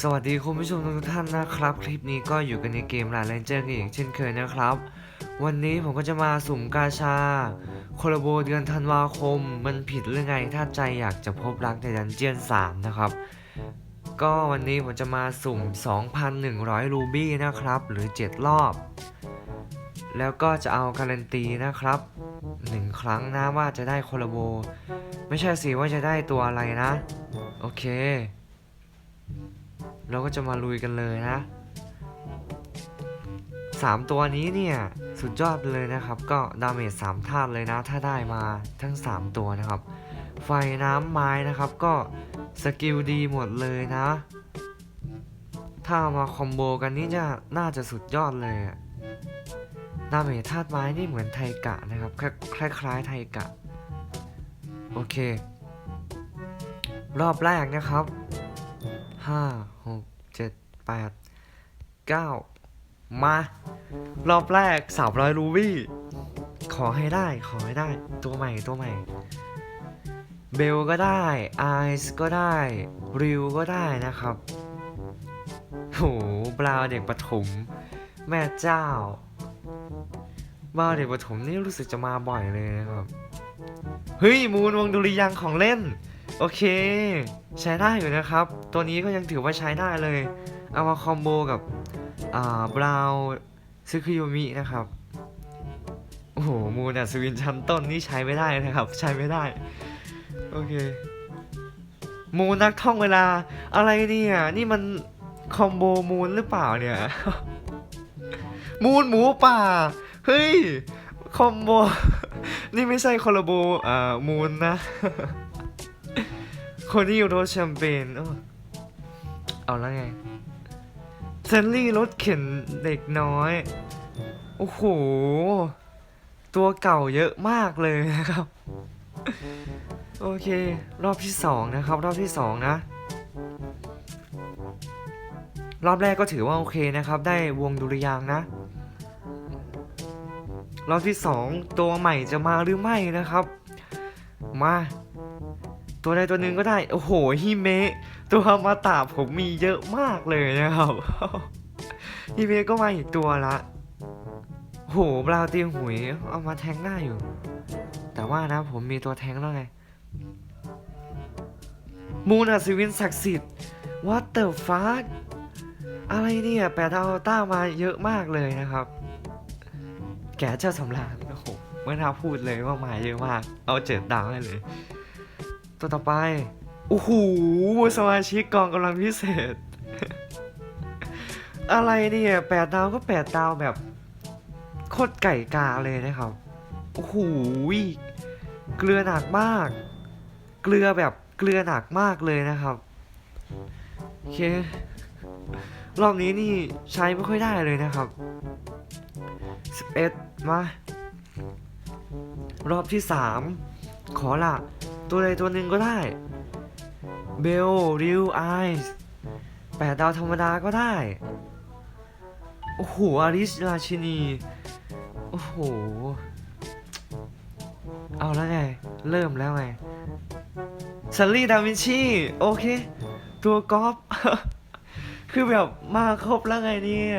สวัสดีคุณผู้ชมทุกท่านนะครับ คลิปนี้ก็อยู่กันในเกมลาเลนเจอร์กันอีกเช่นเคยนะครับ วันนี้ผมก็จะมาสุ่มกาชาโคลโบเดือนธันวาคม มันผิดหรือไงถ้าใจอยากจะพบรักในดันเจียน 3 นะครับ ก็วันนี้ผมจะมาสุ่ม 2,100 รูบี้นะครับ หรือ 7 รอบ แล้วก็จะเอาการันตีนะครับ 1 ครั้งนะว่าจะได้โคลโบ ไม่ใช่สิว่าจะได้ตัวอะไรนะ โอเค เราก็จะมาลุยกันเลยนะสามตัวนี้เนี่ยสุดยอดเลยนะครับ ก็ดาเมจสามธาตุเลยนะ ถ้าได้มาทั้ง3ตัวนะครับ ไฟน้ำไม้นะครับ ก็สกิลดีหมดเลยนะ ถ้าเอามาคอมโบกันนี่จะน่าจะสุดยอดเลยดาเมจธาตุไม้นี่เหมือนไทกะนะครับ คล้ายคล้ายๆไทกะ โอเค รอบแรกนะครับ ห้าหกเจ็ดแปดเก้ามา รอบแรกสามร้อยรูบี้ ขอให้ได้ขอให้ได้ ตัวใหม่ตัวใหม่ เบลก็ได้ไอซ์ก็ได้ ริวก็ได้นะครับโหบราวเด็กประถมแม่เจ้าบราวเด็กประถมนี่รู้สึกจะมาบ่อยเลยนะครับ เฮ้ย มูนวงดุริยังของเล่น โอเค ใช้ได้อยู่นะครับ ตัวนี้ก็ยังถือว่าใช้ได้เลย เอามาคอมโบกับ อ่าบราวซึคุโยมินะครับ โอ้โห มูนอัศวินชั้นต้นนี่ใช้ไม่ได้นะครับ ใช้ไม่ได้ โอเค มูนนักท่องเวลา อะไรเนี่ย นี่มันคอมโบมูนหรือเปล่าเนี่ย มูนหมูป่า เฮ้ย คอมโบ นี่ไม่ใช่คอลลาโบอ่ามูนนะ คนที่อยู่รถแชมเปญเออเอาแล้วไงเซนลี่รถเข็นเด็กน้อย โอ้โห ตัวเก่าเยอะมากเลยนะครับ โอเค รอบที่สองนะครับ รอบที่สองนะ รอบแรกก็ถือว่าโอเคนะครับ ได้วงดุริยางนะ รอบที่สองตัวใหม่จะมาหรือไม่นะครับ มา ตัวใดตัวหนึ่งก็ได้ โอ้โหฮิเมะตัวมาตาผมมีเยอะมากเลยนะครับฮิเมะก็มาอีกตัวละโอ้โหบราวน์ตีหุยเอามาแทงได้อยู่ แต่ว่านะผมมีตัวแทงแล้วไง มูนอัศวินศักดิ์สิทธิ์ What the fuck อะไรเนี่ยแปดดาวอัลต้ามาเยอะมากเลยนะครับ แกเจ้าสำราญโอ้โหไม่น่าพูดเลยว่ามาเยอะมาก เอาเจ็ดดาวให้เลย ตัวต่อไป โอ้โห สมาชิกกองกำลังพิเศษ อะไรเนี่ยแปดดาวก็แปดดาวแบบ โคตรไก่กาเลยนะครับ โอ้โห เกลือหนักมาก เกลือแบบเกลือหนักมากเลยนะครับโอเค รอบนี้นี่ใช้ไม่ค่อยได้เลยนะครับ11มา รอบที่ 3 ขอละ ตัวใดตัวหนึ่งก็ได้ เบลริวไอส์แปดดาวธรรมดาก็ได้ โอ้โห อาริสราชินี โอ้โห เอาแล้วไง เริ่มแล้วไงซันลี่ดาวินชีโอเค ตัวกอล์ฟคือแบบมาครบแล้วไงเนี่ย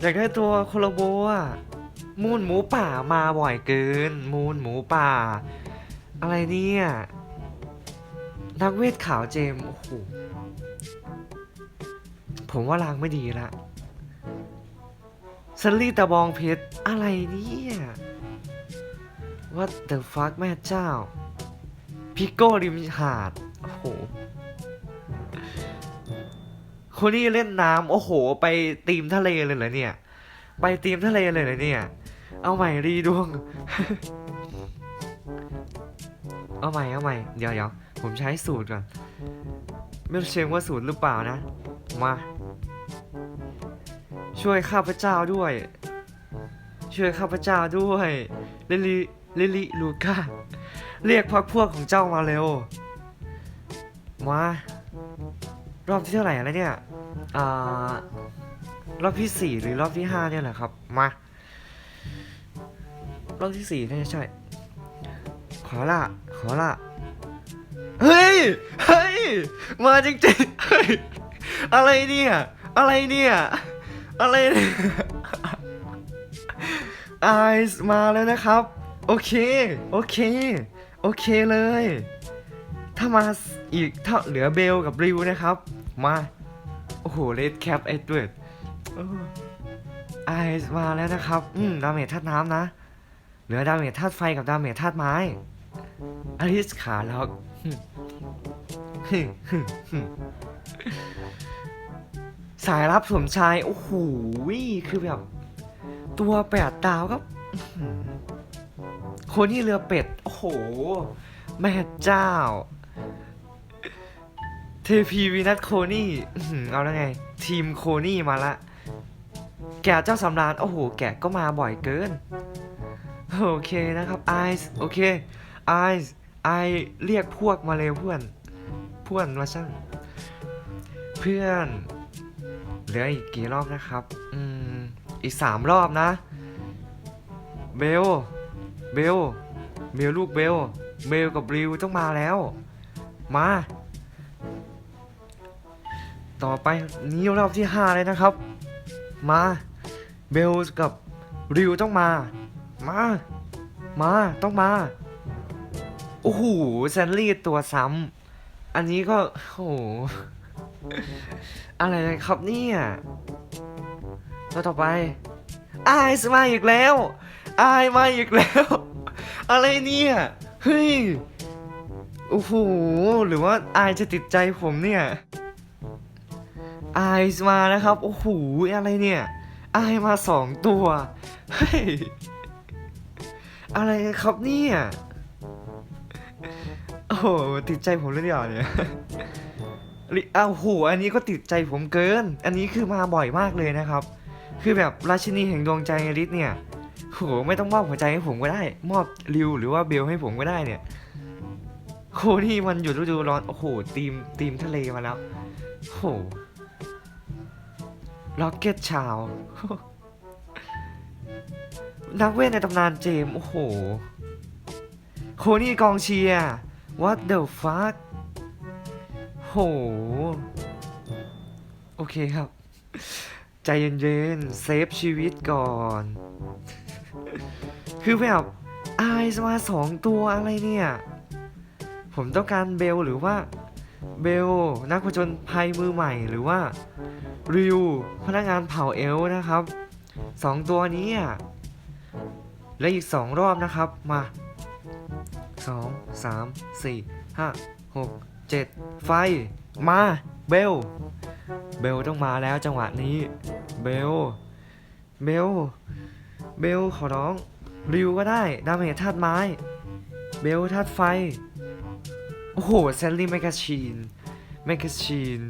อยากได้ตัวโคโลโบอะมูนหมูป่ามาบ่อยเกิน มูนหมูป่า อะไรเนี่ย นักเวทขาวเจม โอ้โห ผมว่าลางไม่ดีละซันลี่ตะบองเพชร อะไรเนี่ย What the fuck แม่เจ้า พิโก้ริมหาด โอ้โห คนนี้เล่นน้ำ โอ้โห ไปตีมทะเลเลยเหรอเนี่ย ไปตีมทะเลเลยเหรอเนี่ย เอาใหม่รีดวง เอาใหม่เอาใหม่เดี๋ยวเดี๋ยวผมใช้สูตรก่อน ไม่เชิงว่าสูตรหรือเปล่านะ มา ช่วยข้าพเจ้าด้วย ช่วยข้าพเจ้าด้วยลิลิลิลิลูก้าเรียกพักพวกของเจ้ามาเร็ว มารอบที่เท่าไหร่แล้วเนี่ยอ่ารอบที่สี่หรือรอบที่ห้าเนี่ยแหละครับ มารอบที่สี่น่าจะใช่ อละขอละเฮ้ย เฮ้ย มาจริงๆเฮ้ย อะไรเนี่ย อะไรเนี่ย อะไรเนี่ยไอซ์มาแล้วนะครับ โอเค โอเค โอเคเลย ถ้ามาอีกถ้าเหลือเบลกับริวนะครับ มา โอ้โหเลดแคปเอ็ดเวิร์ดไอซ์มาแล้วนะครับ อืม ดาเมจธาตุน้ำนะ เหลือดาเมจธาตุไฟกับดาเมจธาตุไม้ อลิสขาล็อกสายรับสมชาย โอ้โหคือแบบ ตัวแปดดาวก็อื้อหือคนที่เรือเป็ด โอ้โห แม่เจ้า เทพีวีนัทโคนี่เอาแล้วไง ทีมโคนี่มาละ แกเจ้าสำราญโอ้โห แกก็มาบ่อยเกิน โอเคนะครับไอซ์โอเค ไอไอเรียกพวกมาเร็วเพื่อนเพื่อนมาช่างเพื่อนเหลืออีกกี่รอบนะครับ อืม อีกสามรอบนะ เบล เบล เบลลูกเบล เบลกับริวต้องมาแล้ว มา ต่อไปนี้รอบที่ห้าเลยนะครับ มา เบลกับริวต้องมา มา มา ต้องมา โอ้โหแซนลี่ตัวซ้ำ อันนี้ก็ โอ้โห อะไรครับเนี่ยตัวต่อไปอายสมาอีกแล้วอายมาอีกแล้ว อะไรเนี่ย เฮ้ย โอ้โห หรือว่าอายจะติดใจผมเนี่ยอายมานะครับ โอ้โห อะไรเนี่ยอายมาสองตัว เฮ้ย อะไรครับเนี่ย หติดใจผมเลยเดียวเนี่ยอ้าวโหอันนี้ก็ติดใจผมเกิน อันนี้คือมาบ่อยมากเลยนะครับ คือแบบราชินีแห่งดวงใจอลิสเนี่ยโหไม่ต้องมอบหัวใจให้ผมก็ได้ มอบริวหรือว่าเบลให้ผมก็ได้เนี่ยโคนี่มันอยู่ฤดูร้อนโอ้โหทีมทีมทะเลมาแล้วโหล็อกเก็ตชาวนักเวทในตำนานเจมส์โอ้โหโคนี่กองเชียร์ what the fuck โห โอเคครับ ใจเย็นๆ เซฟชีวิตก่อน คือแบบอายมาสองตัวอะไรเนี่ย ผมต้องการเบลหรือว่าเบลนักผจญภัยมือใหม่หรือว่าริวพนักงานเผ่าเอลนะครับสองตัวนี้อะและอีกสองรอบนะครับมา สองสามสี่ห้าหกเจ็ดไฟ มาเบล เบลต้องมาแล้วจังหวะนี้ เบล เบล เบลขอร้อง ริวก็ได้ ดาเมจธาตุไม้ เบลธาตุไฟ โอ้โหแซลลี่แมกกาชีนแมกกาชีน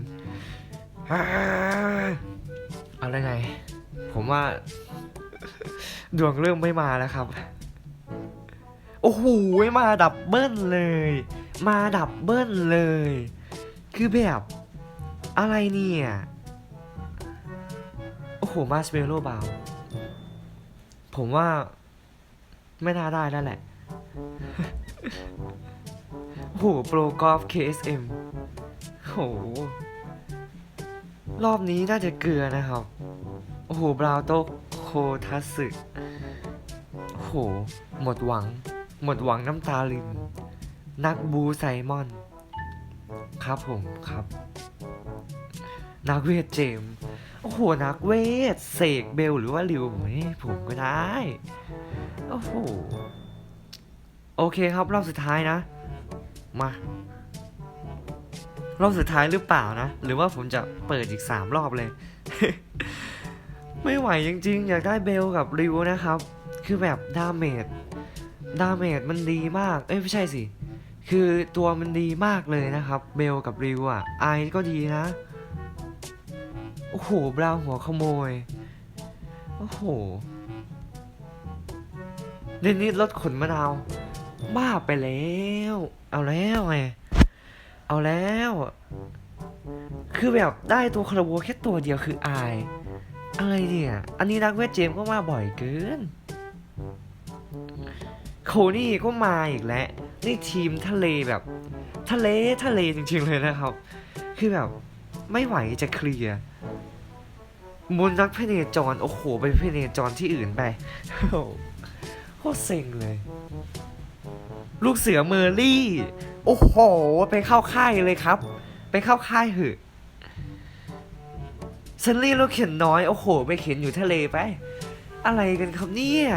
อ่าเอาแล้วไง ผมว่า ดวงเริ่มไม่มาแล้วครับ โอ้โหมาดับเบิ้ลเลย มาดับเบิ้ลเลย คือแบบอะไรเนี่ย โอ้โหมาสเปโร่บาวผมว่าไม่น่าได้แล้วแหละ โอ้โหโปรกอล์ฟ KSM โอ้โห รอบนี้น่าจะเกลือนะครับ โอ้โห บราวโตโคทัสึโอ้โห หมดหวัง หมดหวังน้ำตาลิน นักบูไซมอน ครับผมครับ นักเวทเจมส์โอ้โห นักเวทเสกเบลหรือว่าริวผมผมก็ได้ โอ้โห โอเคครับรอบสุดท้ายนะ มารอบสุดท้ายหรือเปล่านะ หรือว่าผมจะเปิดอีก3รอบเลย ไม่ไหวจริงๆ อยากได้เบลกับริวนะครับ คือแบบดาเมจ ดาเมจมันดีมาก เอ้ยไม่ใช่สิ คือตัวมันดีมากเลยนะครับ เบลกับริวอะไอก็ดีนะ โอ้โห บราวหัวขโมย โอ้โหเดนนิสรถขนมะนาวบ้าไปแล้ว เอาแล้วไง เอาแล้ว คือแบบได้ตัวคาราโบแค่ตัวเดียวคืออาย อะไรเนี่ย อันนี้นักเวทเจมส์ก็มาบ่อยเกิน โคนี่ก็มาอีกแล้วนี่ทีมทะเลแบบ ทะเลทะเลจริงๆเลยนะครับ คือแบบไม่ไหวจะเคลียร์มนรักพเนจร โอ้โห ไปเพเนจรที่อื่นไปโหโคตรเซ็งเลย ลูกเสือเมอร์ลี่ โอ้โห ไปเข้าค่ายเลยครับ ไปเข้าค่ายเหอะซันลี่รถเข็นน้อย โอ้โห ไปเข็นอยู่ทะเลไป อะไรกันครับเนี่ย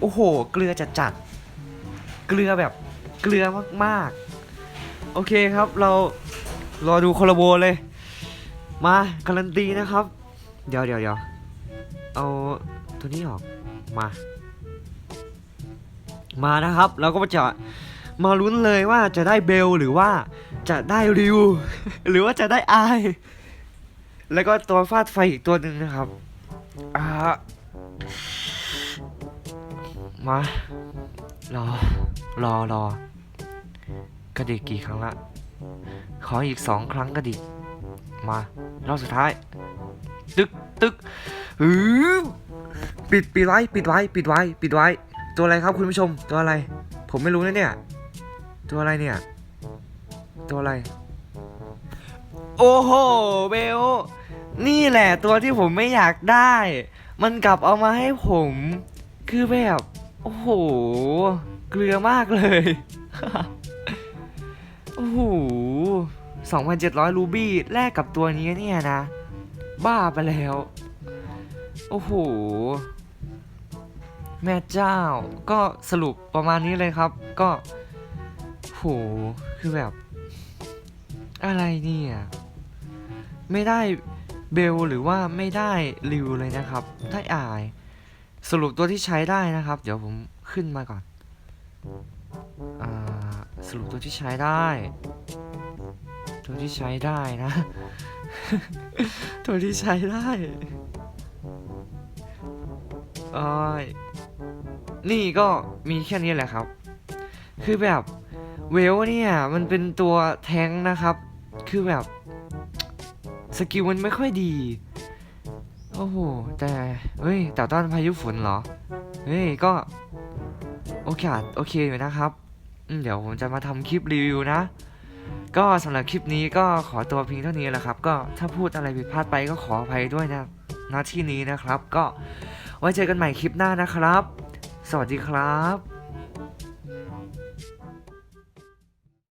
โอ้โห เกลือจัดจัดๆเกลือแบบเกลือมากๆ โอเคครับเรารอดูโคลาโบเลย มาการันตีนะครับ เดี๋ยวเดี๋ยวเดี๋ยวเอาตัวนี้ออกมา มานะครับ เราก็จะมาลุ้นเลยว่าจะได้เบลหรือว่าจะได้ริว หรือว่าจะได้อาย แล้วก็ตัวฟาดไฟอีกตัวหนึ่งนะครับอ่า มา รอ รอรอกระดิกกี่ครั้งละ ขออีกสองครั้งกระดิก มารอบสุดท้าย ตึกตึกอือปิดปิดไว้ ปิดไว้ ปิดไว้ ปิดไว้ ตัวอะไรครับคุณผู้ชม ตัวอะไร ผมไม่รู้นะเนี่ย ตัวอะไรเนี่ย ตัวอะไร โอ้โห เบล นี่แหละตัวที่ผมไม่อยากได้ มันกลับเอามาให้ผม คือแบบ โอ้โห เกลือมากเลย โอ้โห2,700 รูบี้แลกกับตัวนี้เนี่ยนะ บ้าไปแล้ว โอ้โห แม่เจ้า ก็สรุปประมาณนี้เลยครับ ก็โหคือแบบ อะไรเนี่ย ไม่ได้เบลหรือว่าไม่ได้ริวเลยนะครับได้อาย สรุปตัวที่ใช้ได้นะครับ เดี๋ยวผมขึ้นมาก่อนอสรุปตัวที่ใช้ได้ ตัวที่ใช้ได้นะ ตัวที่ใช้ได้อ้ยนี่ก็มีแค่นี้แหละครับ คือแบบเวลเนี่ยมันเป็นตัวแท้งนะครับ คือแบบสกิลมันไม่ค่อยดี โอ้โห แต่เฮ้ยแต่ต้านพายุฝนเหรอ เฮ้ย ก็ โอเคโอเคอยู่นะครับ เดี๋ยวผมจะมาทำคลิปรีวิวนะ ก็สำหรับคลิปนี้ก็ขอตัวเพียงเท่านี้แหละครับ ก็ถ้าพูดอะไรผิดพลาดไปก็ขออภัยด้วยนะหน้าที่นี้นะครับ ก็ไว้เจอกันใหม่คลิปหน้านะครับ สวัสดีครับ